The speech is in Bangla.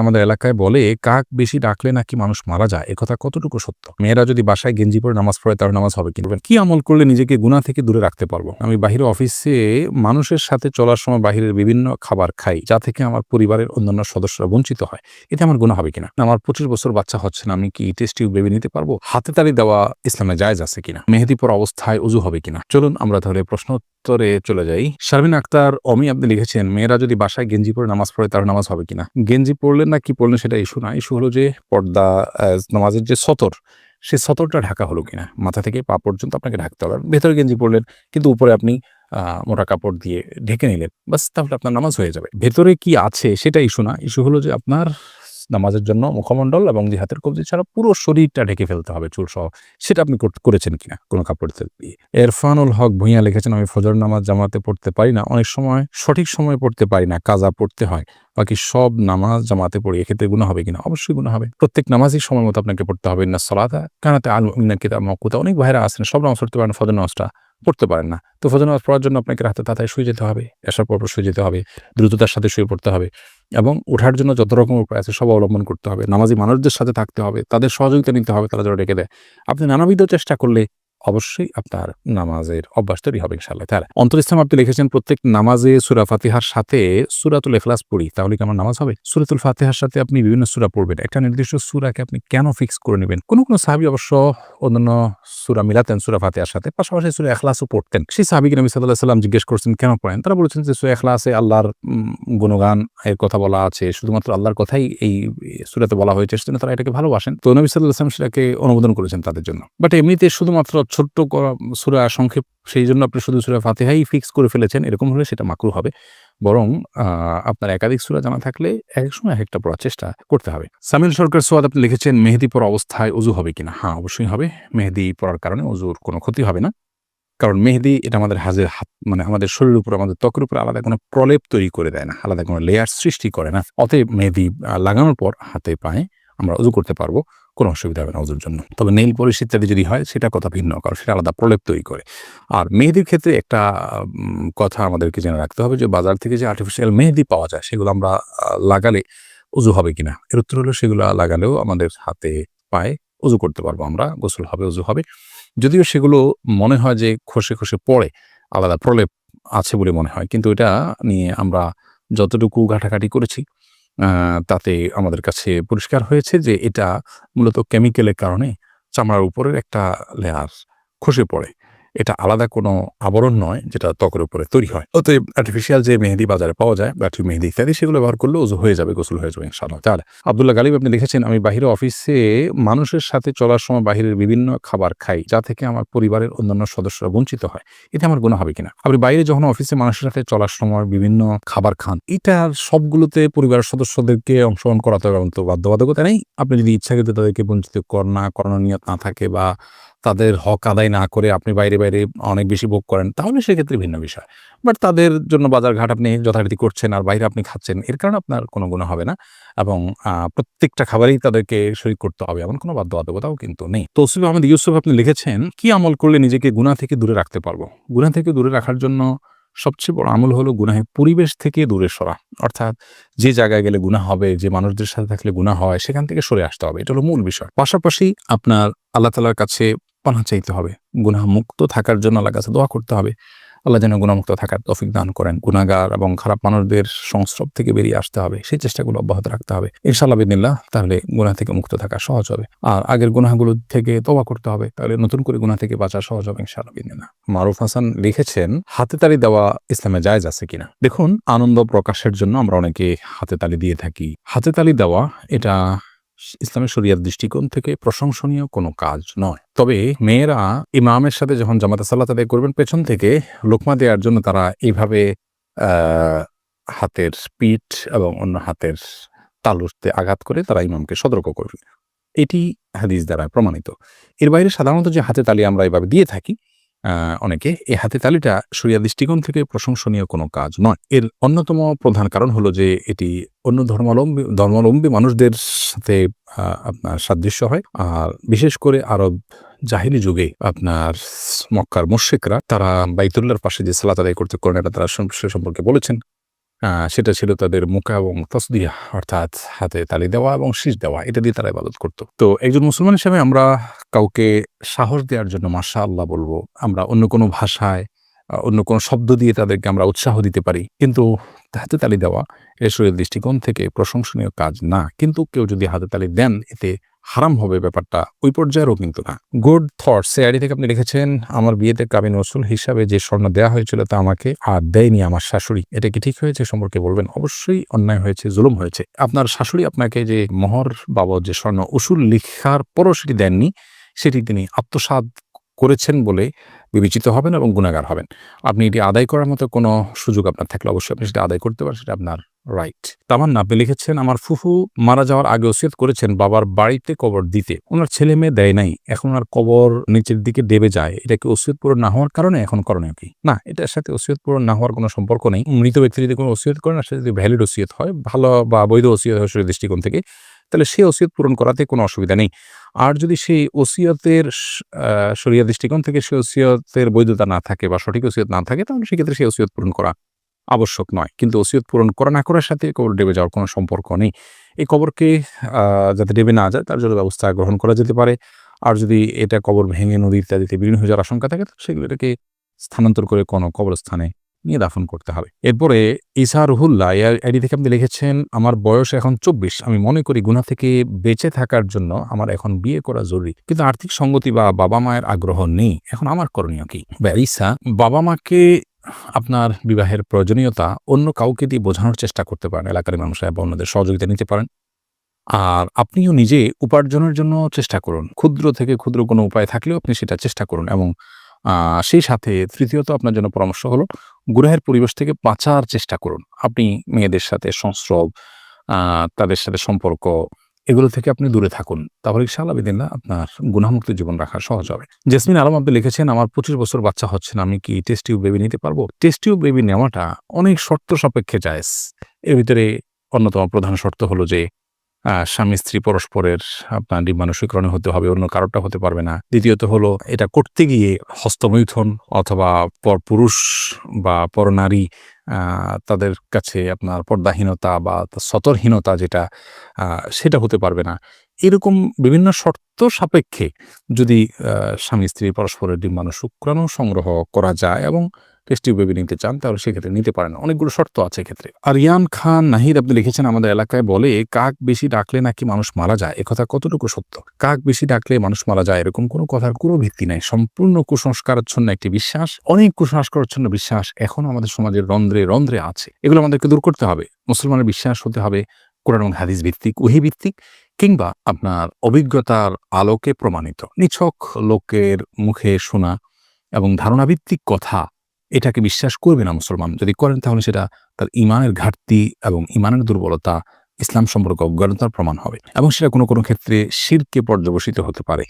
আমাদের এলাকায় বলে, কাক বেশি ডাকলে নাকি মানুষ মারা যায়? একথা কতটুকু সত্য? মেয়েরা যদি বাসায় গেঞ্জি পরে নামাজ পড়ে তার নামাজ হবে কিন্তু কি আমল করলে নিজেকে গুণা থেকে দূরে রাখতে পারব? আমি বাহিরে অফিসে মানুষের সাথে চলার সময় বাহিরের বিভিন্ন খাবার খাই, যা থেকে আমার পরিবারের অন্যান্য সদস্যরা বঞ্চিত হয়। এতে আমার গুণা হবে কিনা? আমার পঁচিশ বছর বাচ্চা হচ্ছে না, আমি কি টেস্ট টিউব বেবি নিতে পারব? হাতে তালি দেওয়া ইসলামে জায়েজ আছে কিনা? মেহেদি পর অবস্থায় উজু হবে কিনা? চলুন আমরা তাহলে প্রশ্ন উত্তরে চলে যাই। শারমিন আক্তার, অমি আপনি লিখেছেন, মেয়েরা যদি বাসায় গেঞ্জি পরে নামাজ পড়ে তার নামাজ হবে কিনা? গেঞ্জি পড়লেন না, কি পড়লেন সেটা ইস্যু না। ইস্যু হলো যে পর্দা নামাজের যে সতর, সে সতরটা ঢাকা হলো কিনা? মাথা থেকে পা পর্যন্ত আপনাকে ঢাকতে হবে। ভেতরে গেঞ্জি পড়লেন কিন্তু উপরে আপনি মোটা কাপড় দিয়ে ঢেকে নিলেন বাস তাহলে আপনার নামাজ হয়ে যাবে। ভেতরে কি আছে সেটা ইস্যু না। ইস্যু হলো যে আপনার নামাজের জন্য মুখমণ্ডল এবং যে হাতের কবজি ছাড়া পুরো শরীরটা ঢেকে ফেলতে হবে চুল সহ সেটা আপনি কর- করেছেন কিনা? কোনো কাপড় দিয়ে। এরফানুল হক ভূঁইয়া লিখেছেন, আমি ফজর নামাজ জামাতে পড়তে পারি না। অনেক সময় সঠিক সময় পড়তে পারি না। কাজা পড়তে হয়। বাকি সব নামাজ জামাতে পড়ি। এক্ষেত্রে গুণা হবে কিনা? অবশ্যই গুণা হবে। প্রত্যেক নামাজই সময় মতো আপনাকে পড়তে হবে। না সলাতা কানাতে আল মিনা কিতাব মকুতা। অনেক ভাইরা আছেন, সব নামাজ পড়তে পারেন, ফজর নামাজটা পড়তে পারেন না। তো ফজর নামাজ পড়ার জন্য আপনাকে রাতে তাড়াতাড়ি শুয়ে যেতে হবে পর পর শুয়ে যেতে হবে, দ্রুততার সাথে শুয়ে পড়তে হবে। এবং ওঠার জন্য যত রকম উপায় আছে সব অবলম্বন করতে হবে। নামাজি মানুষদের সাথে থাকতে হবে, তাদের সহযোগিতা নিতে হবে, তারা যেন রেখে দেয়। আপনি নানাবিধ চেষ্টা করলে অবশ্যই আপনার নামাজের অভ্যাস তৈরি হবে ইনশাল্লাহ তাহলে। অন্তর ইসলাম আপনি লিখেছেন, প্রত্যেক নামাজে সুরা ফাতিহার সাথে সুরাতুল এখলাস পড়ি, তাহলে কি আমার নামাজ হবে? সুরাতুল ফাতিহার সাথে আপনি বিভিন্ন সুরা পড়বেন। একটা নির্দিষ্ট সুরাকে আপনি কেন ফিক্স করে নেবেন? কোনো কোনো সাহাবি অবশ্য অন্যান্য সুরা মিলাতেন সুরা ফাতিহার সাথে, পাশাপাশি সুরা এখলাসও পড়তেন। সেই সাহাবিকে নবী সাল্লাহ সাল্লাম জিজ্ঞেস করছেন, কেন পড়েন? তারা বলেছেন যে, সুরা এখলাসে আল্লাহর গুণগান এর কথা বলা আছে, শুধুমাত্র আল্লাহর কথাই এই সুরাতে বলা হয়েছে, সেজন্য তারা এটাকে ভালোবাসেন। তো নবী সাল্লাহ সাল্লাম সেটাকে অনুমোদন করেছেন তাদের জন্য। বাট এমনিতে শুধুমাত্র ছোট্ট সুরা সংক্ষেপ, সেই জন্য আপনি শুধু সুরা ফাতেহাই ফিক্স করে ফেলেছেন, এরকম হলে সেটা মাকরু হবে। বরং আপনার একাধিক সুরা জানা থাকলে এক সময় এক একটা পড়ার চেষ্টা করতে হবে। সামিল সরকার সোয়াদ আপনি লিখেছেন, মেহেদি পরা অবস্থায় উজু হবে কিনা? হ্যাঁ অবশ্যই হবে। মেহেদি পরার কারণে উজুর কোনো ক্ষতি হবে না। কারণ মেহেদি এটা আমাদের হাজের হাত মানে আমাদের শরীরের উপর, আমাদের ত্বকের উপর আলাদা কোনো প্রলেপ তৈরি করে দেয় না, আলাদা কোনো লেয়ার সৃষ্টি করে না। অতএব মেহেদি লাগানোর পর হাতে পায়ে আমরা উজু করতে পারব। কোনো অসুবিধা হবে না উজুর জন্য। তবে নেইল পলিশ ইত্যাদি যদি হয়, সেটা কথা ভিন্ন, কারণ সেটা আলাদা প্রলেপ তৈরি করে। আর মেহেদির ক্ষেত্রে একটা কথা আমাদেরকে জেনে রাখতে হবে যে, বাজার থেকে যে আর্টিফিশিয়াল মেহেদি পাওয়া যায়, সেগুলো আমরা লাগালে উজু হবে কিনা? এর উত্তর হলো, সেগুলো লাগালেও আমাদের হাতে পায়ে উজু করতে পারব আমরা, গোসল হবে, উজু হবে। যদিও সেগুলো মনে হয় যে, খসে খসে পড়ে, আলাদা প্রলেপ আছে বলে মনে হয়। কিন্তু এটা নিয়ে আমরা যতটুকু ঘাটাঘাটি করেছি তাতে আমাদের কাছে পরিষ্কার হয়েছে যে এটা মূলত কেমিক্যালের কারণে চামড়ার উপরের একটা লেয়ার খসে পড়ে। এটা আলাদা কোনো আবরণ নয় যেটা ত্বকের উপরে তৈরি হয়। অতএব আর্টিফিশিয়াল যে মেহেদি বাজারে পাওয়া যায় ব্যাটারি মেহেদি ইত্যাদি, সেগুলো ব্যবহার করলে ওজু হয়ে যাবে, গোসল হয়ে যাবে ইনশাআল্লাহ তাহলে আবদুল্লাহ গালিব, আপনি দেখেছেন আমি বাহিরে অফিসে মানুষের সাথে চলার সময় বাহিরের বিভিন্ন খাবার খাই, যা থেকে আমার পরিবারের অন্যান্য সদস্যরা বঞ্চিত হয়। এতে আমার গুণ হবে কিনা? আপনি বাইরে যখন অফিসে মানুষের সাথে চলার সময় বিভিন্ন খাবার খান এটার সবগুলোতে পরিবারের সদস্যদেরকে অংশগ্রহণ করাতে হবে তো বাধ্যবাধকতা নেই। আপনি যদি ইচ্ছাকৃত তাদেরকে বঞ্চিত কর না করানোর নিয়ত না থাকে বা তাদের হক আদায় না করে আপনি বাইরে বাইরে অনেক বেশি ভোগ করেন, তাহলে সেক্ষেত্রে ভিন্ন বিষয়। বাট তাদের জন্য বাজার ঘাট আপনি যথারীতি করছেন আর বাইরে আপনি খাচ্ছেন, এর কারণে আপনার কোনো গুণ হবে না। এবং প্রত্যেকটা খাবারেই তাদেরকে শরীর করতে হবে এমন কোনো বাধ্যবাধকতাও কিন্তু নেই। তৌসিফ আহমেদ ইউসুফ আপনি লিখেছেন, কি আমল করলে নিজেকে গুণা থেকে দূরে রাখতে পারব? গুণা থেকে দূরে রাখার জন্য সবচেয়ে বড় আমল হলো গুনাহে পরিবেশ থেকে দূরে সরা। অর্থাৎ যে জায়গায় গেলে গুণা হবে, যে মানুষদের সাথে থাকলে গুণা হয়, সেখান থেকে সরে আসতে হবে। এটা হলো মূল বিষয়। পাশাপাশি আপনার আল্লাহ তালার কাছে পানা চাইতে হবে। গুনাহ মুক্ত থাকার জন্য আল্লাহর কাছে দোয়া করতে হবে। আল্লাহ যেন গুণামুক্ত থাকার তফিক দান করেন। গুণাগার এবং খারাপ মানুষদের সংস্রব থেকে বেরিয়ে আসতে হবে। সেই চেষ্টাগুলো অব্যাহত রাখতে হবে। ইনশাআল্লাহ বিদিল্লাহ তাহলে গুনাহ থেকে মুক্ত থাকা সহজ হবে। আর আগের গুনাহগুলো থেকে তোবা করতে হবে। তাহলে নতুন করে গুনাহ থেকে বাঁচা সহজ হবে ইনশাআল্লাহ বিদিল্লাহ মারুফ হাসান লিখেছেন, হাতে তালি দেওয়া ইসলামে জায়েজ আছে কিনা? দেখুন, আনন্দ প্রকাশের জন্য আমরা অনেকে হাতে তালি দিয়ে থাকি। হাতে তালি দেওয়া এটা ইসলামের শরিয়ার দৃষ্টিকোণ থেকে প্রশংসনীয় কোনো কাজ নয়। তবে মেয়েরা ইমামের সাথে যখন জামাতে সাল্লাত আদায় করবেন, পেছন থেকে লোকমা দেওয়ার জন্য তারা এইভাবে হাতের পিঠ এবং অন্য হাতের তালুতে আঘাত করে তারা ইমামকে সতর্ক করবে। এটি হাদিস দ্বারা প্রমাণিত। এর বাইরে সাধারণত যে হাতে তালি আমরা এভাবে দিয়ে থাকি অনেকে এই হাতে তালিটা সরিয়া দৃষ্টিকোণ থেকে প্রশংসনীয় কোনো কাজ নয়। এর অন্যতম প্রধান কারণ হলো যে এটি অন্য ধর্মাবলম্বী ধর্মাবলম্বী মানুষদের সাথে আপনার সাদৃশ্য হয়। আর বিশেষ করে আরব জাহিনি যুগে আপনার মক্কার মুর্শিকরা তারা বাইতুল্লার পাশে যে সালাত আদায় করতে করেন, এটা তারা সে সম্পর্কে বলেছেন। সেটা ছিল তাদের মুকা এবং তসদিয়া অর্থাৎ হাতে তালি দেওয়া এবং শীষ দেওয়া। এটা দিয়ে তারা ইবাদত করতো। তো একজন মুসলমান হিসেবে আমরা কাউকে সাহস দেওয়ার জন্য মাশা আল্লাহ বলব, আমরা অন্য কোনো ভাষায় অন্য কোনো শব্দ দিয়ে তাদেরকে আমরা উৎসাহ দিতে পারি। কিন্তু হাতে তালি দেওয়া এ শরীর দৃষ্টিকোণ থেকে প্রশংসনীয় কাজ না। কিন্তু কেউ যদি হাতে তালি দেন, এতে হারাম হবে ব্যাপারটা, ওই পর্যায়েরও কিন্তু না। গুড থটস সে আইডি থেকে আপনি লিখেছেন, আমার বিয়েতে কাবিন রসুল হিসাবে যে স্বর্ণ দেওয়া হয়েছিল তা আমাকে আর দেয়নি আমার শাশুড়ি। এটা কি ঠিক হয়েছে? সম্পর্কে বলবেন। অবশ্যই অন্যায় হয়েছে, জুলুম হয়েছে। আপনার শাশুড়ি আপনাকে যে মোহর বাবদ যে স্বর্ণ উসুল লিখার পরও সেটি দেননি, সেটি তিনি আত্মসাৎ করেছেন বলে বিবেচিত হবেন এবং গুণাগার হবেন। আপনি এটি আদায় করার মতো কোনো সুযোগ আপনার থাকলে অবশ্যই আপনি সেটা আদায় করতে পারেন, সেটা আপনার রাইট তামান্না আপনি লিখেছেন, আমার ফুফু মারা যাওয়ার আগে ওসিয়ত করেছেন, বাবার বাড়িতে কবর দিতে। ওনার ছেলে মেয়ে দেয় নাই। এখন আর কবর নিচের দিকে দেবে যায়। এটা কি ওসিয়ত পূরণ না হওয়ার কারণে? এখন করণীয় কি? না, এটার সাথে ওসিয়ত পূরণ না হওয়ার কোনো সম্পর্ক নেই। মৃত ব্যক্তি যদি কোনো ওসিয়ত করেন সেটা যদি ভ্যালিড ওসিয়ত হয়, ভালো বা বৈধ ওসিয়ত হয় শরীর দৃষ্টিকোণ থেকে, তাহলে সেই ওসিয়ত পূরণ করাতে কোনো অসুবিধা নেই। আর যদি সেই ওসিয়তের শরিয়া দৃষ্টিকোণ থেকে সেই ওসিয়তের বৈধতা না থাকে বা সঠিক ওসিয়ত না থাকে, তাহলে সেক্ষেত্রে সেই ওসিয়ত পূরণ করা আবশ্যক নয়। কিন্তু ওসিয়ত পূরণ করা না করার সাথে কবর ডেবে যাওয়ার কোনো সম্পর্ক নেই। এই কবরকে যাতে ডেবে না যায়, তার জন্য ব্যবস্থা গ্রহণ করা যেতে পারে। আর যদি এটা কবর ভেঙে, নদী ইত্যাদিতে বিলীন হয়ে যাওয়ার আশঙ্কা থাকে, সেগুলো এটাকে স্থানান্তর করে কোনো কবরস্থানে নিয়ে দাফন করতে হবে। এরপরে ইসা রুহুল্লাহ আইডি থেকে আপনি লিখেছেন, আমার বয়স এখন চব্বিশ। আমি মনে করি গুণা থেকে বেঁচে থাকার জন্য আমার এখন বিয়ে করা জরুরি। কিন্তু আর্থিক সঙ্গতি বা বাবা মায়ের আগ্রহ নেই। এখন আমার করণীয় কি? ইসা বাবা মাকে আপনার বিবাহের প্রয়োজনীয়তা অন্য কাউকে দিয়ে বোঝানোর চেষ্টা করতে পারেন, এলাকার মানুষরা বা অন্যদের সহযোগিতা নিতে পারেন। আর আপনিও নিজে উপার্জনের জন্য চেষ্টা করুন। ক্ষুদ্র থেকে ক্ষুদ্র কোনো উপায় থাকলেও আপনি সেটা চেষ্টা করুন এবং সেই সাথে তৃতীয়ত আপনার জন্য পরামর্শ হলো গুনাহের পরিবেশ থেকে বাঁচার চেষ্টা করুন। আপনি মেয়েদের সাথে সংস্রব তাদের সাথে সম্পর্ক এগুলো থেকে আপনি দূরে থাকুন। তাহলে ইনশাআল্লাহ বিদিল্লা আপনার গুণামুক্ত জীবন রাখা সহজ হবে। জেসমিন আলম আপনি লিখেছেন আমার পঁচিশ বছর বাচ্চা হচ্ছে না আমি কি টেস্ট টিউব বেবি নিতে পারব? টেস্ট টিউব বেবি নেওয়াটা অনেক শর্ত সাপেক্ষে জায়েজ। এর ভিতরে অন্যতম প্রধান শর্ত হলো যে স্বামী স্ত্রী পরস্পরের আপনার ডিম্বাণুষীকরণে হতে হবে অন্য কারোরটা হতে পারবে না। দ্বিতীয়ত হলো এটা করতে গিয়ে হস্তমৈথুন অথবা পর পুরুষ বা পর নারী আহ, তাদের কাছে আপনার পর্দাহীনতা বা সতরহীনতা যেটা সেটা হতে পারবে না। এরকম বিভিন্ন শর্ত সাপেক্ষে যদি স্বামী স্ত্রী পরস্পরের ডিম্বাণু শুক্রাণু সংগ্রহ করা যায় এবং টেস্টি বেবি নিতে চান, তাহলে সেক্ষেত্রে নিতে পারেন। অনেকগুলো শর্ত আছে এক্ষেত্রে। আর ইয়ান খান, নাহিদ, আপনি লিখেছেন, আমাদের এলাকায় বলে, কাক বেশি ডাকলে নাকি মানুষ মারা যায়? একথা কতটুকু সত্য? কাক বেশি ডাকলে মানুষ মারা যায় এরকম কোনো কথার কোনো ভিত্তি নাই। সম্পূর্ণ কুসংস্কারাচ্ছন্ন একটি বিশ্বাস, অনেক কুসংস্কারাচ্ছন্ন বিশ্বাস এখনও আমাদের সমাজের রন্ধ্রে রন্ধ্রে আছে। এগুলো আমাদেরকে দূর করতে হবে। মুসলমানের বিশ্বাস হতে হবে কোরআন এবং হাদিস ভিত্তিক ওহি ভিত্তিক কিংবা আপনার অভিজ্ঞতার আলোকে প্রমাণিত। নিছক লোকের মুখে শোনা এবং ধারণাভিত্তিক কথা এটাকে বিশ্বাস করবে না মুসলমান। যদি করেন তাহলে সেটা তার ইমানের ঘাটতি এবং ইমানের দুর্বলতা ইসলাম সম্পর্কে অজ্ঞানতার প্রমাণ হবে। এবং সেটা কোনো কোনো ক্ষেত্রে শিরকে পর্যবসিত হতে পারে।